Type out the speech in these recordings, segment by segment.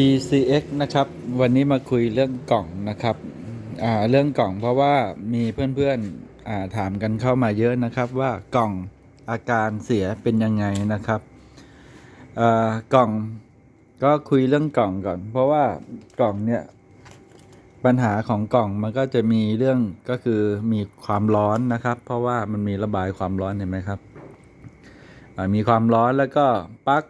PCX นะครับ วันนี้มาคุยเรื่องกล่องนะครับเรื่องกล่องเพราะว่ามีเพื่อนๆถามกันเข้ามาเยอะนะครับว่ากล่องอาการเสียเป็นยังไงนะครับกล่องก็คุยเรื่องกล่องก่อน เพราะว่ากล่องเนี่ยปัญหาของกล่องมันก็จะมีเรื่องก็คือมีความร้อนนะครับ เพราะว่ามันมีระบายความร้อนเห็นไหมครับมีความร้อนแล้วก็ปลั๊ก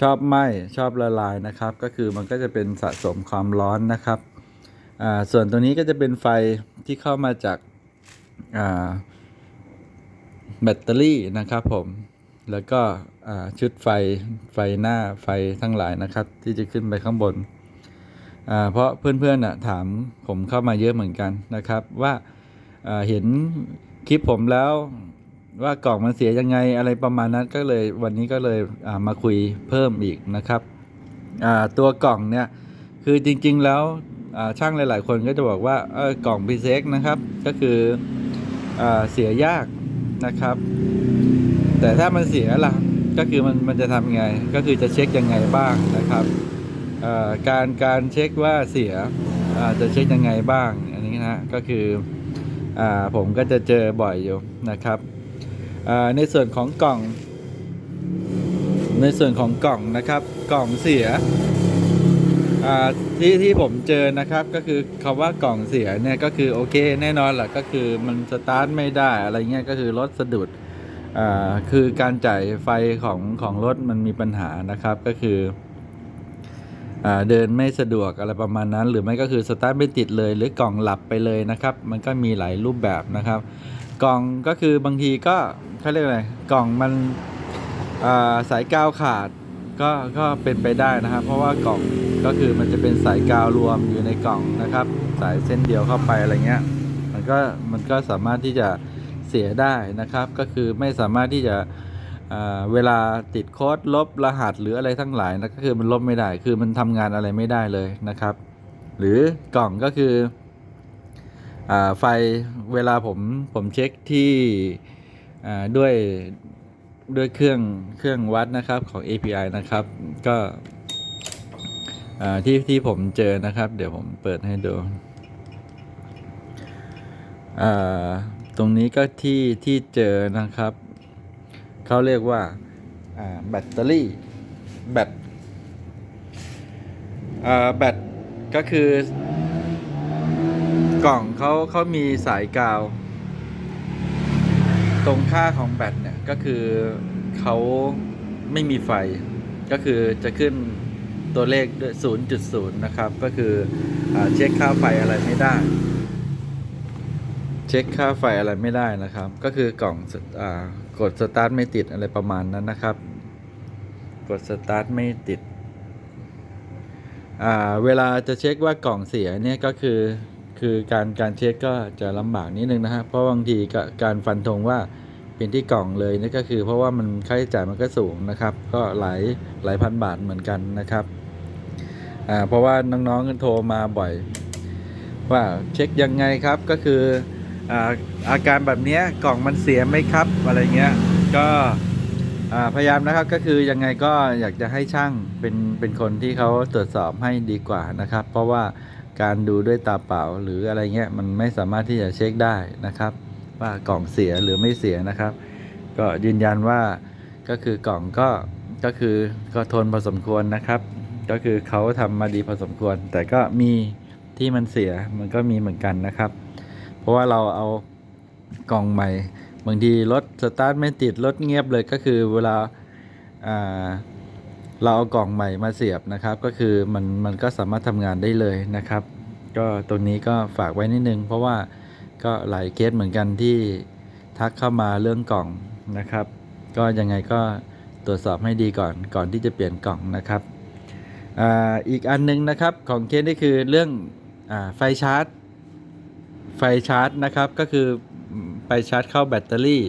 ชอบไหม้ชอบละลายนะครับ ก็คือมันก็จะเป็นสะสมความร้อนนะครับอ่าส่วนตัวนี้ก็จะเป็นไฟที่เข้ามาจากอ่าแบตเตอรี่นะครับผมแล้วก็อ่าชุดไฟไฟหน้าไฟทั้งหลายนะครับ ที่จะขึ้นไปข้างบนอ่าเพราะเพื่อนๆนะถามผมเข้ามาเยอะเหมือนกันนะครับ ว่าเห็นคลิปผมแล้ว ว่ากล่องมันเสียยังไงอะไรประมาณนั้นก็เลยวันนี้ก็เลยมาคุยเพิ่มอีกนะครับตัวกล่องเนี่ยคือจริงๆแล้วช่างหลาย ๆ คนก็จะบอกว่ากล่องพีเซ็กนะครับ ก็คืออเสียยากนะครับ แต่ถ้ามันเสียล่ะก็คือมันมันจะทำยังไง ก็คือจะเช็คยังไงบ้างนะครับการการเช็คว่าเสียจะเช็คยังไงบ้างอันนี้นะก็คืออผมก็จะเจอบ่อยอยู่นะครับ ในส่วนของกล่อง ในส่วนของกล่องนะครับ กล่องเสียที่ที่ผมเจอนะครับก็คือคำว่ากล่องเสียเนี่ยก็คือโอเคแน่นอนแหละก็คือมันสตาร์ทไม่ได้อะไรเงี้ยก็คือรถสะดุดคือการจ่ายไฟของของรถมันมีปัญหานะครับก็คืออเดินไม่สะดวกอะไรประมาณนั้น หรือไม่ก็คือสตาร์ทไม่ติดเลย หรือกล่องหลับไปเลยนะครับ มันก็มีหลายรูปแบบนะครับ กล่องก็คือบางทีก็ เขาเรียกอะไรกล่องมันสายกาวขาดก็ก็เป็นไปได้นะครับ เพราะว่ากล่องก็คือมันจะเป็นสายกาวรวมอยู่ในกล่องนะครับ สายเส้นเดียวเข้าไปอะไรเงี้ยมันก็มันก็สามารถที่จะเสียได้นะครับ ก็คือไม่สามารถที่จะเวลาติดโค้ดลบรหัสหรืออะไรทั้งหลายนะก็คือมันลบไม่ได้ คือมันทำงานอะไรไม่ได้เลยนะครับ หรือกล่องก็คืออไฟเวลาผมผมเช็คที่ ด้วยด้วยเครื่องเครื่องวัดนะครับของ API นะครับก็ที่ที่ผมเจอนะครับ เดี๋ยวผมเปิดให้ดูตรงนี้ก็ที่ที่เจอนะครับเขาเรียกว่าแบตเตอรี่แบตแบตก็คือกล่องเขาเขามีสายกาว ตรงค่าของแบตเนี่ยก็คือเขาไม่มีไฟ ก็คือจะขึ้นตัวเลขด้วย0.0 นะครับ ก็คืออเช็คค่าไฟอะไรไม่ได้ เช็คค่าไฟอะไรไม่ได้นะครับ ก็คือกล่องอกดสตาร์ทไม่ติดอะไรประมาณนั้นนะครับ กดสตาร์ทไม่ติด เวลาจะเช็คว่ากล่องเสียเนี่ยก็คือ คือการการเช็คก็จะลำบากนิดนึงนะฮะเพราะบางทีก็การฟันธงว่าเป็นที่กล่องเลยนี่ก็คือ เพราะว่ามันค่าใช้จ่ายมันก็สูงนะครับ ก็หลายหลายพันบาทเหมือนกันนะครับอ่าเพราะว่าน้องๆโทรมาบ่อย ว่าเช็คยังไงครับก็คืออ่าอาการแบบนี้กล่องมันเสียไหมครับอะไรเงี้ยก็อ่าพยายามนะครับก็คือยังไงก็อยากจะให้ช่างเป็นเป็นคนที่เขาตรวจสอบให้ดีกว่านะครับ เพราะว่า การดูด้วยตาเปล่าหรืออะไรเงี้ยมันไม่สามารถที่จะเช็คได้นะครับ ว่ากล่องเสียหรือไม่เสียนะครับ ก็ยืนยันว่าก็คือกล่องก็ก็คือก็ทนพอสมควรนะครับ ก็คือเขาทำมาดีพอสมควร แต่ก็มีที่มันเสียมันก็มีเหมือนกันนะครับ เพราะว่าเราเอากล่องใหม่ บางทีรถสตาร์ทไม่ติดรถเงียบเลยก็คือเวลาอ่า เราเอากล่องใหม่มาเสียบนะครับ ก็คือมันมันก็สามารถทำงานได้เลยนะครับ ก็ตรงนี้ก็ฝากไว้นิดนึง เพราะว่าก็หลายเคสเหมือนกันที่ทักเข้ามาเรื่องกล่องนะครับ ก็ยังไงก็ตรวจสอบให้ดีก่อนก่อนที่จะเปลี่ยนกล่องนะครับอ่าอีกอันนึงนะครับของเคสนี่คือเรื่องอาไฟชาร์จ ไฟชาร์จนะครับก็คือไฟชาร์จเข้าแบตเตอรี่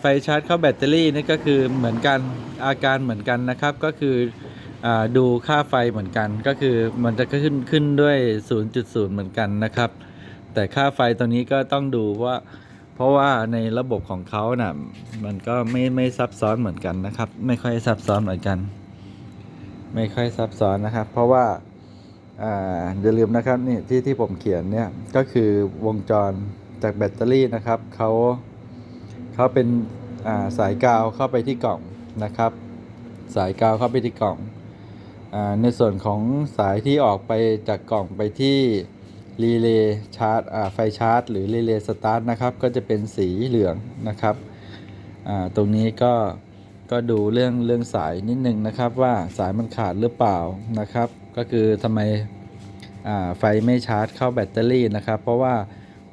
ไฟชาร์จเข้าแบตเตอรี่นี่ก็คือเหมือนกันอาการเหมือนกันนะครับ ก็คืออดูค่าไฟเหมือนกัน ก็คือมันจะขึ้นขึ้นด้วย 0.0 เหมือนกันนะครับ แต่ค่าไฟตัวนี้ก็ต้องดูว่าเพราะว่าในระบบของเขานะ่ะมันก็ไม่ไม่ซับซ้อนเหมือนกันนะครับ ไม่ค่อยซับซ้อนเหมือนกัน ไม่ค่อยซับซ้อนนะครับ เพราะว่าอย่าลืมนะครับนี่ที่ที่ผมเขียนเนี่ยก็คือวงจรจากแบตเตอรี่นะครับเขา เขาเป็นาสายกาวเข้าไปที่กล่องนะครับ สายกาวเข้าไปที่กล่องอในส่วนของสายที่ออกไปจากกล่องไปที่รีเลย์ชาร์จไฟชาร์จ หรือรีเลย์สตาร์ทนะครับ ก็จะเป็นสีเหลืองนะครับตรงนี้ก็ก็ดูเรื่องเรื่องสายนิดนึงนะครับ ว่าสายมันขาดหรือเปล่านะครับ ก็คือทำไมไฟไม่ชาร์จเข้าแบตเตอรี่นะครับ เพราะว่า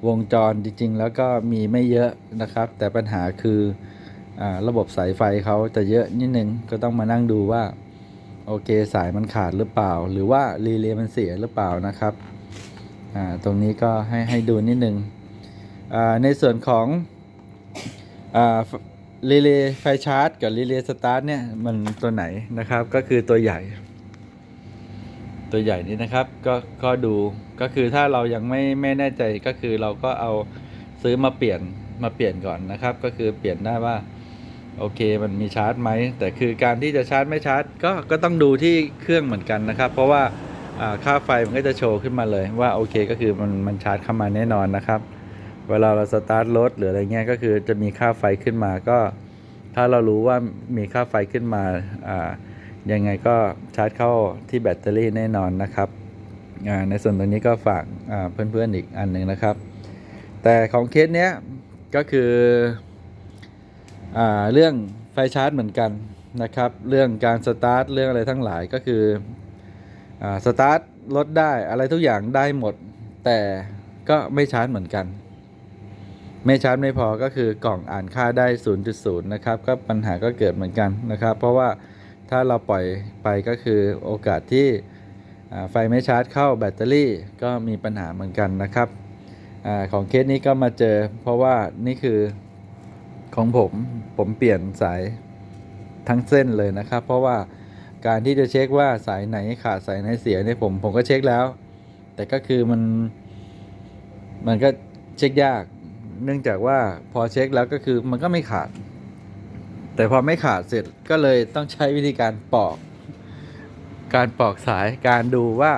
วงจรจริง ๆ แล้วก็มีไม่เยอะนะครับ แต่ปัญหาคืออระบบสายไฟเขาจะเยอะนิดนึงก็ต้องมานั่งดูว่าโอเคสายมันขาดหรือเปล่า หรือว่ารีเลย์มันเสียหรือเปล่านะครับตรงนี้ก็ให้ให้ดูนิดนึงในส่วนของรีเลย์ไฟชาร์จกับรีเลย์สตาร์ทเนี่ยมันตัวไหนนะครับก็คือตัวใหญ่ ตัวใหญ่นี้นะครับ ก็ก็ดูก็คือถ้าเรายังไม่ไม่แน่ใจก็คือเราก็เอาซื้อมาเปลี่ยนมาเปลี่ยนก่อนนะครับ ก็คือเปลี่ยนได้ว่าโอเคมันมีชาร์จไหมแต่คือการที่จะชาร์จไม่ชาร์จ ก็ก็ต้องดูที่เครื่องเหมือนกันนะครับ เพราะว่าค่าไฟมันก็จะโชว์ขึ้นมาเลยว่าโอเคก็คือมันมันชาร์จเข้ามาแน่นอนนะครับ เวลาเราสตาร์ทรถหรืออะไรเงี้ยก็คือจะมีค่าไฟขึ้นมาก็ ถ้าเรารู้ว่ามีค่าไฟขึ้นมาอ่า ยังไงก็ชาร์จเข้าที่แบตเตอรี่แน่นอนนะครับ ในส่วนตรงนี้ก็ฝากเพื่อนๆอีกอันหนึ่งนะครับ แต่ของเคสเนี้ยก็คืออเรื่องไฟชาร์จเหมือนกันนะครับ เรื่องการสตาร์ทเรื่องอะไรทั้งหลายก็คืออสตาร์ทรถได้อะไรทุกอย่างได้หมด แต่ก็ไม่ชาร์จเหมือนกัน ไม่ชาร์จไม่พอก็คือกล่องอ่านค่าได้ 0.0 นะครับ ก็ปัญหาก็เกิดเหมือนกันนะครับ เพราะว่า ถ้าเราปล่อยไปก็คือโอกาสที่ไฟไม่ชาร์จเข้าแบตเตอรี่ก็มีปัญหาเหมือนกันนะครับอของเคสนี้ก็มาเจอ เพราะว่านี่คือของผมผมเปลี่ยนสายทั้งเส้นเลยนะครับ เพราะว่าการที่จะเช็คว่าสายไหนขาดสายไหนเสียเนี่ยผมผมก็เช็คแล้ว แต่ก็คือมันมันก็เช็คยาก เนื่องจากว่าพอเช็คแล้วก็คือมันก็ไม่ขาด แต่พอไม่ขาดเสร็จก็เลยต้องใช้วิธีการปอก การปอกสายการดูว่า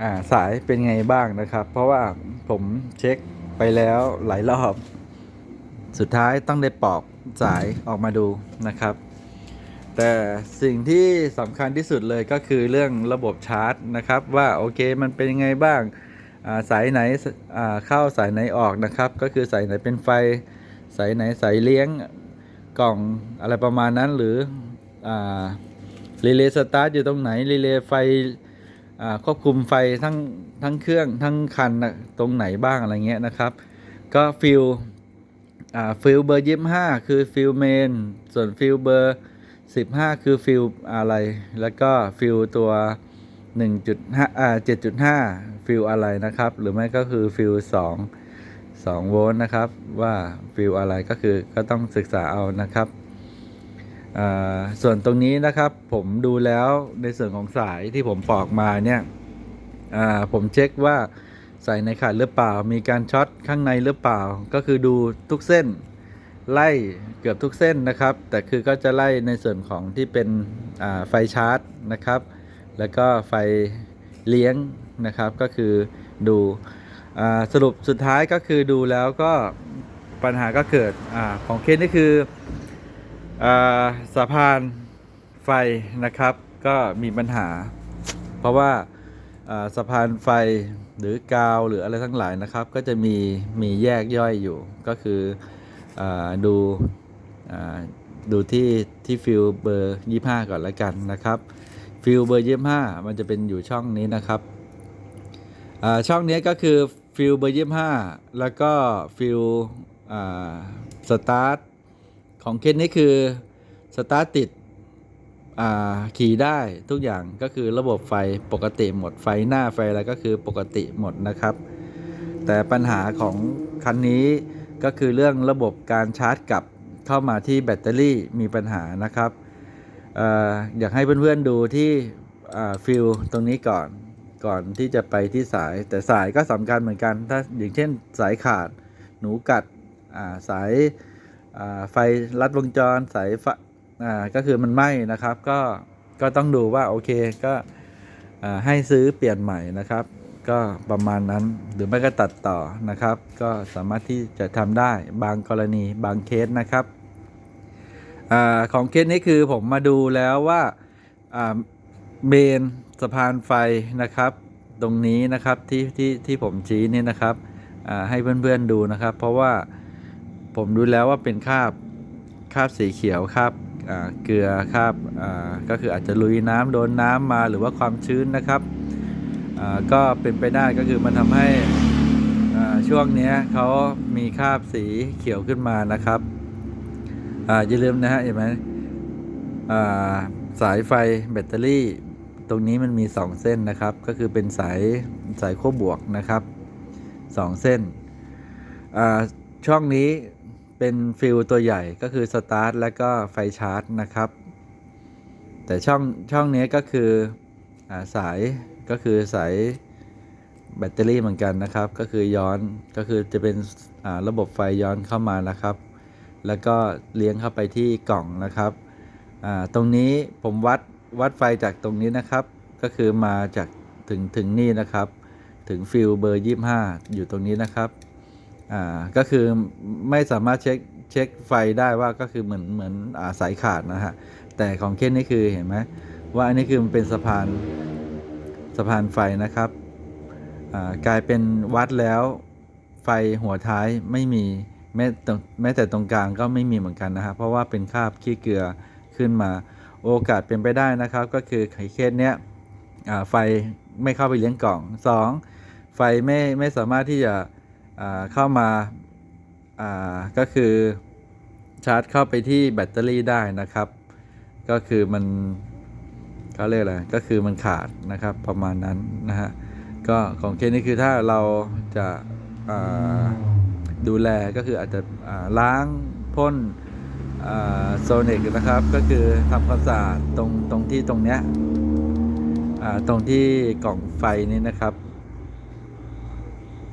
อ่าสายเป็นไงบ้างนะครับ เพราะว่าผมเช็คไปแล้วหลายรอบ สุดท้ายต้องได้ปอกสายออกมาดูนะครับ แต่สิ่งที่สำคัญที่สุดเลยก็คือเรื่องระบบชาร์จนะครับ ว่าโอเคมันเป็นยังไงบ้างาสายไหนเข้าสายไหนออกนะครับ ก็คือสายไหนเป็นไฟ สายไหนสายเลี้ยง กล่องอะไรประมาณนั้นหรือรีเลย์สตาร์ทอยู่ตรงไหนรีเลย์ไฟควบคุมไฟทั้งทั้งเครื่องทั้งคันนะตรงไหนบ้างอะไรเงี้ยนะครับ ก็ฟิลฟิลเบอร์ยี่ห้าคือฟิลเมนส่วนฟิลเบอร์สิบห้าคือฟิลอะไร แล้วก็ฟิลตัวหนึ่งจุดห้าอ่าเจ็ดจุดห้าฟิลอะไรนะครับ หรือไม่ก็คือฟิลสอง สองโวลต์นะครับ ว่าฟิลอะไรก็คือก็ต้องศึกษาเอานะครับส่วนตรงนี้นะครับผมดูแล้วในส่วนของสายที่ผมปอกมาเนี่ยผมเช็คว่าใส่ในขาดหรือเปล่า มีการช็อตข้างในหรือเปล่า ก็คือดูทุกเส้นไล่เกือบทุกเส้นนะครับ แต่คือก็จะไล่ในส่วนของที่เป็นไฟชาร์จนะครับ แล้วก็ไฟเลี้ยงนะครับก็คือดู สรุปสุดท้ายก็คือดูแล้วก็ปัญหาก็เกิดอของเคสนี่คืออสะพานไฟนะครับ ก็มีปัญหา เพราะว่าสะพานไฟหรือกาวหรืออะไรทั้งหลายนะครับ ก็จะมีมีแยกย่อยอยู่ก็คืออดูอดูที่ที่ฟิลเบอร์ยี่ห้าก่อนแล้วกันนะครับฟิลเบอร์ยี่ห้ามันจะเป็นอยู่ช่องนี้นะครับช่องนี้ก็คือ ฟิลเบอร์ยี่ห้าแล้วก็ฟิลสตาร์ทของเคสนี้คือสตาร์ทติดขี่ได้ทุกอย่างก็คือระบบไฟปกติหมดไฟหน้าไฟอะไรก็คือปกติหมดนะครับ แต่ปัญหาของคันนี้ก็คือเรื่องระบบการชาร์จกลับเข้ามาที่แบตเตอรี่มีปัญหานะครับออยากให้เพื่อนๆดูที่ฟิลตรงนี้ก่อน ก่อนที่จะไปที่สาย แต่สายก็สำคัญเหมือนกัน ถ้าอย่างเช่นสายขาด หนูกัดาสายาไฟลัดวงจรสายไฟอ่าก็คือมันไหม้นะครับ ก็ก็ต้องดูว่าโอเคก็ให้ซื้อเปลี่ยนใหม่นะครับ ก็ประมาณนั้นหรือไม่ก็ตัดต่อนะครับ ก็สามารถที่จะทำได้บางกรณีบางเคสนะครับอของเคสนี้คือผมมาดูแล้วว่า เบนสะพานไฟนะครับ ตรงนี้นะครับที่ที่ที่ผมชี้นี่นะครับให้เพื่อนๆดูนะครับ เพราะว่าผมดูแล้วว่าเป็นคาบคาบสีเขียวคาบเกลือคาบก็คืออาจจะลุยน้ำโดนน้ำมาหรือว่าความชื้นนะครับก็เป็นไปได้ก็คือมันทำให้ช่วงนี้เขามีคาบสีเขียวขึ้นมานะครับออย่าลืมนะฮะเห็นไหมสายไฟแบตเตอรี่ ตรงนี้มันมี 2 เส้นนะครับ ก็คือเป็นสายสายขั้วบวกนะครับ 2 เส้นอ่าช่องนี้เป็นฟิลตัวใหญ่ก็คือสตาร์ทและก็ไฟชาร์จนะครับ แต่ช่องช่องนี้ก็คืออาสายก็คือสายแบตเตอรี่เหมือนกันนะครับ ก็คือย้อนก็คือจะเป็นอ่าระบบไฟย้อนเข้ามานะครับ แล้วก็เลี้ยงเข้าไปที่กล่องนะครับอ่าตรงนี้ผมวัด วัดไฟจากตรงนี้นะครับ ก็คือมาจากถึงถึงนี่นะครับ ถึงฟิลเบอร์ 25 อยู่ตรงนี้นะครับอ่าก็คือไม่สามารถเช็คเช็คไฟได้ว่าก็คือเหมือนเหมือนอาสายขาดนะฮะแต่ของเคนนี่คือเห็นไหมว่าอันนี้คือมันเป็นสะพานสะพานไฟนะครับกลายเป็นวัดแล้วไฟหัวท้ายไม่มีแม้ตรงแม้แต่ตรงกลางก็ไม่มีเหมือนกันนะครับเพราะว่าเป็นคราบขี้เกลือขึ้นมา โอกาสเป็นไปได้นะครับ ก็คือไขเคสเนี้ยไฟไม่เข้าไปเลี้ยงกล่อง 2. ไฟไม่ไม่สามารถที่จะเข้ามาก็คือชาร์จเข้าไปที่แบตเตอรี่ได้นะครับ ก็คือมันเขาเรียกอะไรก็คือมันขาดนะครับประมาณนั้นนะฮะก็ของเคสนี้คือถ้าเราจะาดูแลก็คืออาจจะล้างพ่น โซนิกนะครับก็คือทำความสะอาดตรงตรงที่ตรงเนี้ยตรงที่กล่องไฟนี้นะครับ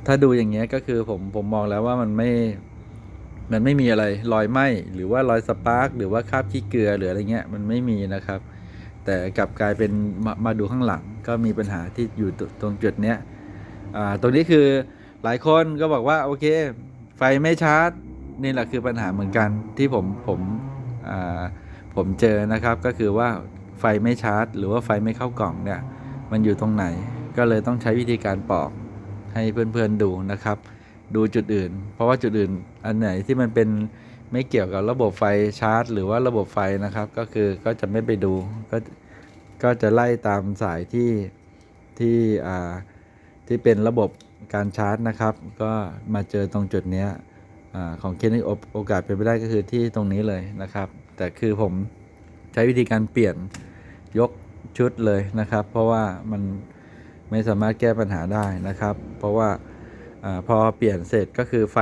ถ้าดูอย่างเงี้ยก็คือผมผมมองแล้วว่ามันไม่มันไม่มีอะไรรอยไหมหรือว่ารอยสปาร์กหรือว่าคราบขี้เกลือหรืออะไรเงี้ยมันไม่มีนะครับ แต่กลับกลายเป็นมามาดูข้างหลังก็มีปัญหาที่อยู่ตรงจุดเนี้ยตรงนี้คือหลายคนก็บอกว่าโอเค ไฟไม่ชาร์จ นี่แหละคือปัญหาเหมือนกันที่ผมผมผมเจอนะครับก็คือว่าไฟไม่ชาร์จ หรือว่าไฟไม่เข้ากล่องเนี่ยมันอยู่ตรงไหน ก็เลยต้องใช้วิธีการปอกให้เพื่อนๆดูนะครับ ดูจุดอื่น เพราะว่าจุดอื่นอันไหนที่มันเป็นไม่เกี่ยวกับระบบไฟชาร์จ หรือว่าระบบไฟนะครับ ก็คือก็จะไม่ไปดูก็ก็จะไล่ตามสายที่ที่อ่าที่เป็นระบบการชาร์จนะครับ ก็มาเจอตรงจุดเนี้ย อของเคสนี้โอกาสเป็นไปได้ก็คือที่ตรงนี้เลยนะครับ แต่คือผมใช้วิธีการเปลี่ยนยกชุดเลยนะครับ เพราะว่ามันไม่สามารถแก้ปัญหาได้นะครับ เพราะว่าอพอเปลี่ยนเสร็จก็คือไฟ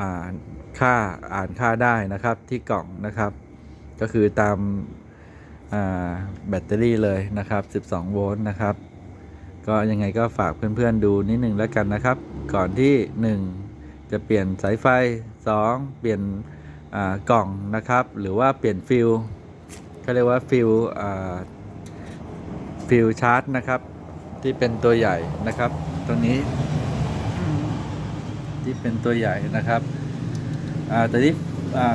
อ่านค่าอ่านค่าได้นะครับที่กล่องนะครับ ก็คือตามาแบตเตอรี่เลยนะครับ 12 โวลต์นะครับ ก็ยังไงก็ฝากเพื่อนๆดูนิดนึงแล้วกันนะครับ ก่อนที่ 1 จะเปลี่ยนสายไฟ 2 เปลี่ยนกล่องนะครับ หรือว่าเปลี่ยนฟิลเขาเรียกว่าฟิลฟิลชาร์จนะครับ ที่เป็นตัวใหญ่นะครับ ตรงนี้ ที่เป็นตัวใหญ่นะครับแต่ที่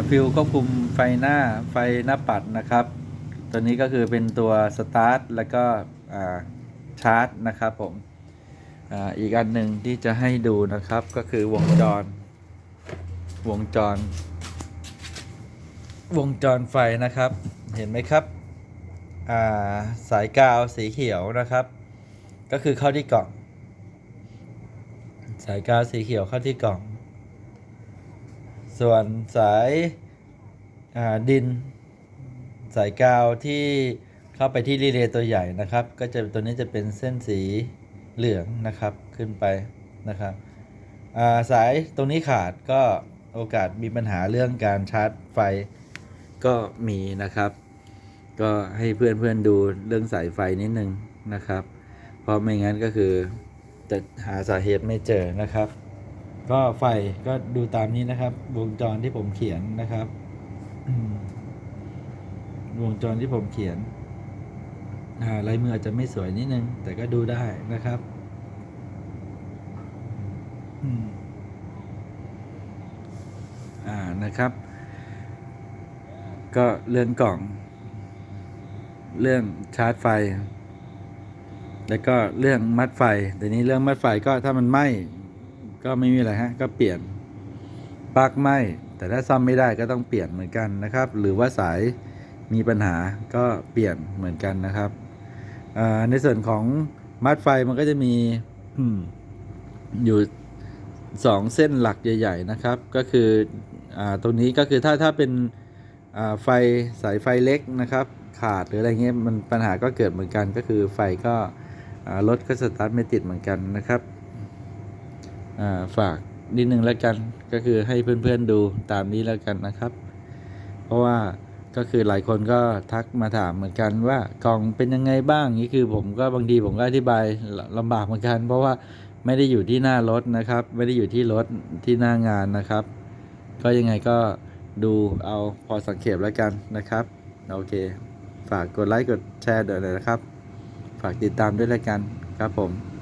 ฟิลควบคุมไฟหน้าไฟหน้าปัดนะครับ ตัวนี้ก็คือเป็นตัวสตาร์ทแล้วก็ชาร์จนะครับผม อีกอันหนึ่งที่จะให้ดูนะครับก็คือวงจร วงจร วงจรไฟนะครับ เห็นไหมครับาสายกาวสีเขียวนะครับ ก็คือเข้าที่กล่อง สายกาวสีเขียวเข้าที่กล่อง ส่วนสายาดิน สายกาวที่เข้าไปที่รีเลย์ตัวใหญ่นะครับ ก็จะตัวนี้จะเป็นเส้นสี เหลืองนะครับขึ้นไปนะครับาสายตรงนี้ขาดก็โอกาสมีปัญหาเรื่องการชาร์จไฟก็มีนะครับ ก็ให้เพื่อนๆดูเรื่องสายไฟนิดนึงนะครับ เพราะไม่งั้นก็คือจะหาสาเหตุไม่เจอนะครับ ก็ไฟก็ดูตามนี้นะครับ วงจรที่ผมเขียนนะครับ วงจรที่ผมเขียน ลายมืออาจจะไม่สวยนิดนึง แต่ก็ดูได้นะครับอืมอ่านะครับ ก็เรื่องกล่อง เรื่องชาร์จไฟ แล้วก็เรื่องมัดไฟแต่นี้เรื่องมัดไฟก็ถ้ามันไหม้ก็ไม่มีอะไรฮะ ก็เปลี่ยนปลั๊กไหม้แต่ถ้าซ่อมไม่ได้ก็ต้องเปลี่ยนเหมือนกันนะครับ หรือว่าสายมีปัญหาก็เปลี่ยนเหมือนกันนะครับ ในส่วนของมัดไฟมันก็จะมีอยู่สองเส้นหลักใหญ่ ๆ นะครับ ก็คืออตรงนี้ก็คือถ้าถ้าเป็นไฟสายไฟเล็กนะครับ ขาดหรืออะไรเงี้ยมันปัญหาก็เกิดเหมือนกันก็คือไฟก็รถก็สตาร์ทไม่ติดเหมือนกันนะครับฝากนิดนึงแล้วกันก็คือให้เพื่อนๆดูตามนี้แล้วกันนะครับ เพราะว่า ก็คือหลายคนก็ทักมาถามเหมือนกันว่ากล่องเป็นยังไงบ้างนี่คือผมก็บางทีผมก็อธิบายลลำบากเหมือนกัน เพราะว่าไม่ได้อยู่ที่หน้ารถนะครับ ไม่ได้อยู่ที่รถที่หน้างานนะครับ ก็ยังไงก็ดูเอาพอสังเกตแล้วกันนะครับโอเค ฝากกดไลค์กดแชร์ด้วยนะครับ ฝากติดตามด้วยแล้วกันครับผม